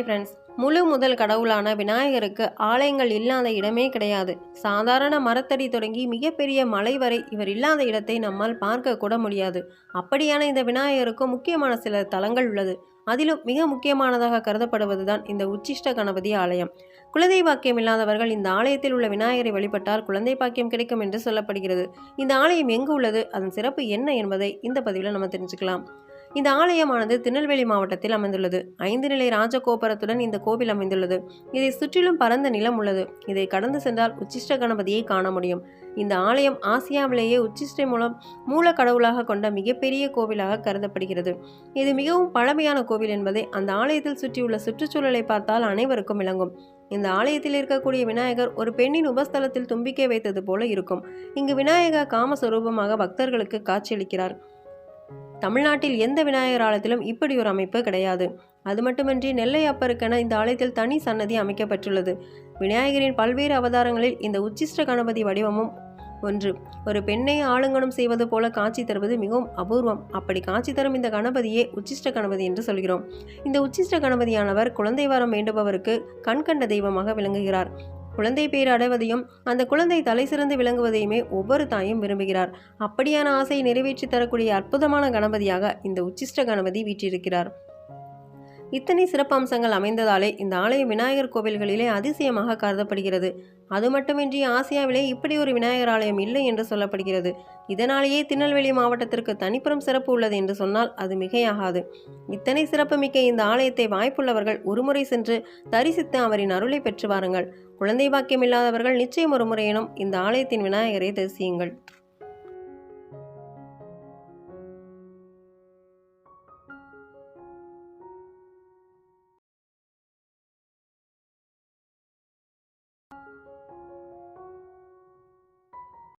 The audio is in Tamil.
ஹாய் ஃப்ரெண்ட்ஸ் முழு முதல் கடவுளான விநாயகருக்கு ஆலயங்கள் இல்லாத இடமே கிடையாது. சாதாரண மரத்தடி தொடங்கி மிகப்பெரிய மலை வரை இவர் இல்லாத இடத்தை நம்மால் பார்க்க கூட முடியாது. அப்படியான இந்த விநாயகருக்கும் முக்கியமான சில தலங்கள் உள்ளது. அதிலும் மிக முக்கியமானதாக கருதப்படுவதுதான் இந்த உச்சிஷ்ட கணபதி ஆலயம். குழந்தை பாக்கியம் இல்லாதவர்கள் இந்த ஆலயத்தில் உள்ள விநாயகரை வழிபட்டால் குழந்தை பாக்கியம் கிடைக்கும் என்று சொல்லப்படுகிறது. இந்த ஆலயம் எங்கு உள்ளது? அதன் சிறப்பு என்ன என்பதை இந்த பதிவில் நம்ம தெரிஞ்சுக்கலாம். இந்த ஆலயமானது திருநெல்வேலி மாவட்டத்தில் அமைந்துள்ளது. ஐந்து நிலை ராஜகோபுரத்துடன் இந்த கோவில் அமைந்துள்ளது. இதை சுற்றிலும் பரந்த நிலம் உள்ளது. இதை கடந்து சென்றால் உச்சிஷ்ட கணபதியை காண முடியும். இந்த ஆலயம் ஆசியாவிலேயே உச்சிஷ்டை மூலம் மூல கடவுளாக கொண்ட மிகப்பெரிய கோவிலாக கருதப்படுகிறது. இது மிகவும் பழமையான கோவில் என்பதை அந்த ஆலயத்தில் சுற்றியுள்ள சுற்றுச்சூழலை பார்த்தால் அனைவருக்கும் விளங்கும். இந்த ஆலயத்தில் இருக்கக்கூடிய விநாயகர் ஒரு பெண்ணின் உபஸ்தலத்தில் தும்பிக்கை வைத்தது போல இருக்கும். இங்கு விநாயகர் காமஸ்வரூபமாக பக்தர்களுக்கு காட்சியளிக்கிறார். தமிழ்நாட்டில் எந்த விநாயகர் ஆலயத்திலும் இப்படி ஒரு அமைப்பு கிடையாது. அது மட்டுமின்றி நெல்லை அப்பருக்கென இந்த ஆலயத்தில் தனி சன்னதி அமைக்கப்பட்டுள்ளது. விநாயகரின் பல்வேறு அவதாரங்களில் இந்த உச்சிஷ்ட கணபதி வடிவமும் ஒன்று. ஒரு பெண்ணை ஆளுங்கனம் செய்வது போல காட்சி தருவது மிகவும் அபூர்வம். அப்படி காட்சி தரும் இந்த கணபதியே உச்சிஷ்ட கணபதி என்று சொல்கிறோம். இந்த உச்சிஷ்ட கணபதியானவர் குழந்தை வரம் வேண்டுபவருக்கு கண்கண்ட தெய்வமாக விளங்குகிறார். குழந்தை பேர் அடைவதையும் அந்த குழந்தை தலை சிறந்து விளங்குவதையுமே ஒவ்வொரு தாயும் விரும்புகிறார். அப்படியான ஆசையை நிறைவேற்றி தரக்கூடிய அற்புதமான கணபதியாக இந்த உச்சிஷ்ட கணபதி வீற்றிருக்கிறார். இத்தனை சிறப்பம்சங்கள் அமைந்ததாலே இந்த ஆலயம் விநாயகர் கோவில்களிலே அதிசயமாக கருதப்படுகிறது. அது மட்டுமின்றி ஆசியாவிலே இப்படி ஒரு விநாயகர் ஆலயம் இல்லை என்று சொல்லப்படுகிறது. இதனாலேயே திருநெல்வேலி மாவட்டத்திற்கு தனிப்புறம் சிறப்பு உள்ளது என்று சொன்னால் அது மிகையாகாது. இத்தனை சிறப்புமிக்க இந்த ஆலயத்தை வாய்ப்புள்ளவர்கள் ஒருமுறை சென்று தரிசித்து அவரின் அருளை பெற்று வாருங்கள். குழந்தை பாக்கியம் இல்லாதவர்கள் நிச்சயம் ஒரு முறையினும் இந்த ஆலயத்தின் விநாயகரை தரிசியுங்கள். you